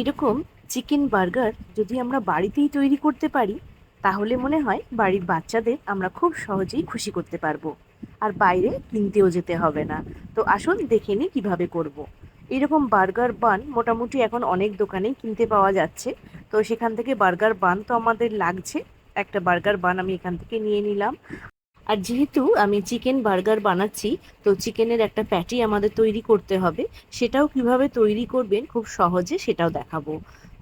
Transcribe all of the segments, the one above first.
এরকম chicken burger যদি আমরা বাড়িতেই তৈরি করতে পারি, তাহলে মনে হয় বাড়ির বাচ্চাদের আমরা খুব সহজেই খুশি করতে পারব। আর বাইরে কিনতেও যেতে হবে না। তো আসুন দেখে নিই কীভাবে করব। এরকম বার্গার বান মোটামুটি এখন অনেক দোকানেই কিনতে পাওয়া যাচ্ছে। তো সেখান থেকে বার্গার বান তো আমাদের লাগছে। একটা বার্গার বান আমি এখান থেকে নিয়ে নিলাম। আর যেহেতু আমি চিকেন বার্গার বানাচ্ছি, তো চিকেনের একটা প্যাটি আমাদের তৈরি করতে হবে। সেটাও কীভাবে তৈরি করবেন খুব সহজে সেটাও দেখাবো।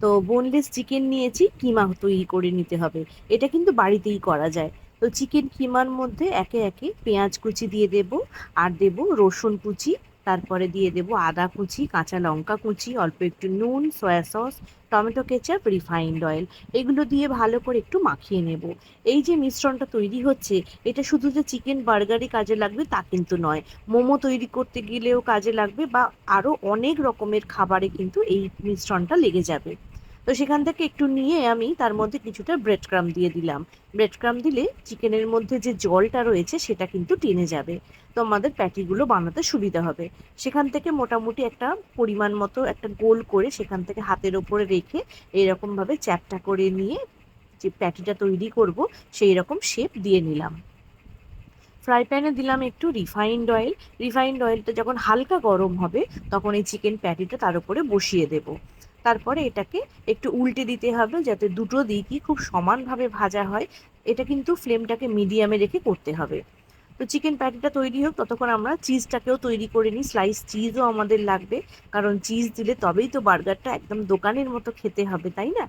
তো বোনলেস চিকেন নিয়েছি, কিমা তৈরি করে নিতে হবে। এটা কিন্তু বাড়িতেই করা যায়। তো চিকেন কিমার মধ্যে একে একে পেঁয়াজ কুচি দিয়ে দেব, আর দেব রসুন কুচি তারপরে দিয়ে দেব আদা কুচি, কাঁচা লঙ্কা কুচি, অল্প একটু নুন, soya sauce, tomato ketchup, refined oil. এগুলো দিয়ে ভালো করে একটু মাখিয়ে নেব। এই যে মিশ্রণটা তৈরি হচ্ছে, এটা শুধু যে চিকেন বার্গারই কাজে লাগবে তা কিন্তু নয়। মোমো তৈরি করতে গেলেও কাজে লাগবে বা আরও অনেক রকমের খাবারে কিন্তু এই মিশ্রণটা লেগে যাবে। তো সেখান থেকে একটু নিয়ে আমি তার মধ্যে কিছুটা ব্রেড ক্রাম দিয়ে দিলাম। ব্রেড ক্রাম দিলে চিকেনের মধ্যে যে জলটা রয়েছে সেটা কিন্তু টেনে যাবে। তো আমাদের প্যাটিগুলো বানাতে সুবিধা হবে। সেখান থেকে মোটামুটি একটা পরিমাণ মতো একটা গোল করে সেখান থেকে হাতের ওপরে রেখে এরকমভাবে চ্যাপটা করে নিয়ে যে প্যাটিটা তৈরি করব, সেই রকম শেপ দিয়ে নিলাম। ফ্রাই প্যানে দিলাম একটু রিফাইন্ড অয়েল রিফাইন্ড অয়েলটা যখন হালকা গরম হবে, তখন এই চিকেন প্যাটিটা তার উপরে বসিয়ে দেব। তারপরে এটাকে একটু উল্টে দিতে হবে যাতে দুটো দিকই খুব সমানভাবে ভাজা হয়। এটা কিন্তু ফ্লেমটাকে মিডিয়ামে রেখে করতে হবে। তো চিকেন প্যাটিটা তৈরি হোক, ততক্ষণ আমরা চিজটাকেও তৈরি করে নিই। স্লাইস চিজও আমাদের লাগবে, কারণ চিজ দিলে তবেই তো বার্গারটা একদম দোকানের মতো খেতে হবে, তাই না?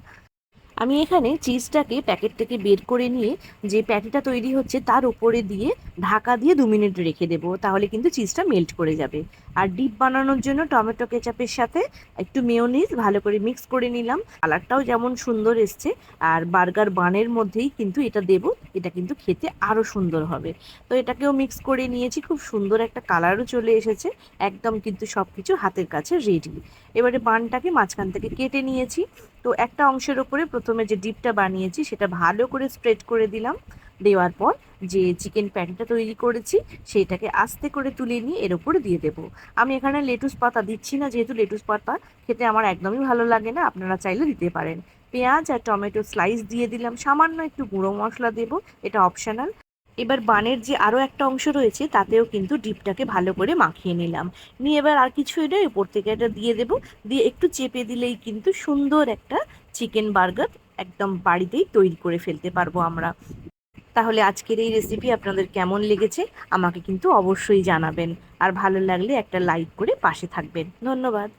আমি এখানে চিজটাকে প্যাকেট থেকে বের করে নিয়ে যে প্যাটিটা তৈরি হচ্ছে তার উপরে দিয়ে ঢাকা দিয়ে দু মিনিট রেখে দেবো, তাহলে কিন্তু চিজটা মেল্ট করে যাবে। আর ডিপ বানানোর জন্য টমেটো কেচাপের সাথে একটু মেয়োনিজ ভালো করে মিক্স করে নিলাম। কালারটাও যেমন সুন্দর এসছে, আর বার্গার বানের মধ্যেই কিন্তু এটা দেব, এটা কিন্তু খেতে আরও সুন্দর হবে। তো এটাকেও মিক্স করে নিয়েছি, খুব সুন্দর একটা কালারও চলে এসেছে, একদম কিন্তু সব কিছু হাতের কাছে রেডি এবারে বানটাকে মাঝখান থেকে কেটে নিয়েছি। তো একটা অংশের ওপরে প্রথমে যে ডিপটা বানিয়েছি, সেটা ভালো করে স্প্রেড করে দিলাম। দেওয়ার পর যে চিকেন প্যাটিটা তৈরি করেছি, সেইটাকে আস্তে করে তুলে নিয়ে এর ওপরে দিয়ে দেবো। আমি এখানে লেটুস পাতা দিচ্ছি না, যেহেতু লেটুস পাতা খেতে আমার একদমই ভালো লাগে না, আপনারা চাইলে দিতে পারেন। পেঁয়াজ আর টমেটো স্লাইস দিয়ে দিলাম। সামান্য একটু গুঁড়ো মশলা দেবো, এটা অপশনাল এবার বানের যে আরও একটা অংশ রয়েছে, তাতেও কিন্তু ডিপটাকে ভালো করে মাখিয়ে নিলাম। নিয়ে এবার আর কিছু এটা উপর থেকে এটা দিয়ে দেবো। দিয়ে একটু চেপে দিলেই কিন্তু সুন্দর একটা চিকেন বার্গার একদম বাড়িতেই তৈরি করে ফেলতে পারব আমরা। তাহলে আজকের এই রেসিপি আপনাদের কেমন লেগেছে, আমাকে কিন্তু অবশ্যই জানাবেন। আর ভালো লাগলে একটা লাইক করে পাশে থাকবেন। ধন্যবাদ।